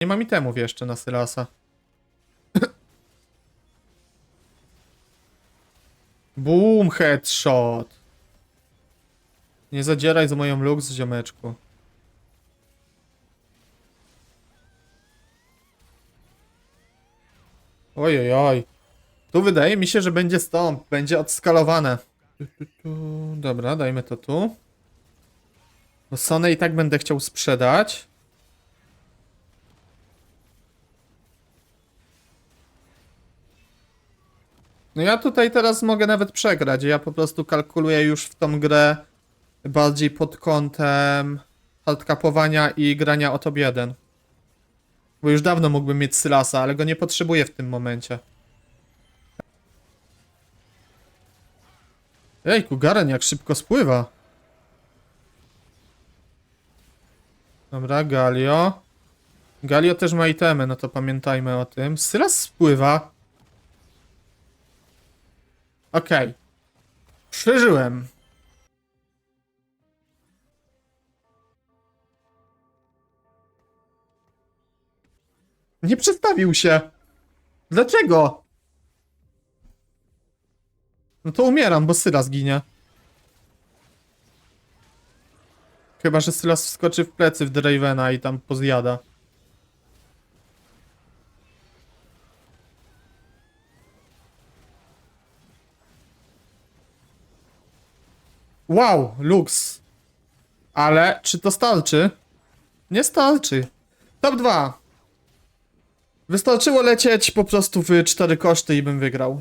Nie mam itemów jeszcze na Sylasa. Boom, headshot. Nie zadzieraj z moją lux, ziomeczku. Ojej, oj. Tu wydaje mi się, że będzie stąd, będzie odskalowane. Tu, tu, tu. Dobra, dajmy to tu. Bo Sony i tak będę chciał sprzedać. No ja tutaj teraz mogę nawet przegrać. Ja po prostu kalkuluję już w tą grę bardziej pod kątem hardcapowania i grania o top 1. Bo już dawno mógłbym mieć Sylasa, ale go nie potrzebuję w tym momencie. Ejku, Garen jak szybko spływa. Dobra, Galio. Galio też ma itemy, no to pamiętajmy o tym. Sylas spływa. Okej. Przeżyłem. Nie przedstawił się. Dlaczego? No to umieram, bo Sylas ginie. Chyba, że Sylas wskoczy w plecy w Dravena i tam pozjada. Wow, Lux. Ale czy to starczy? Nie starczy. Top 2. Wystarczyło lecieć po prostu w cztery koszty i bym wygrał.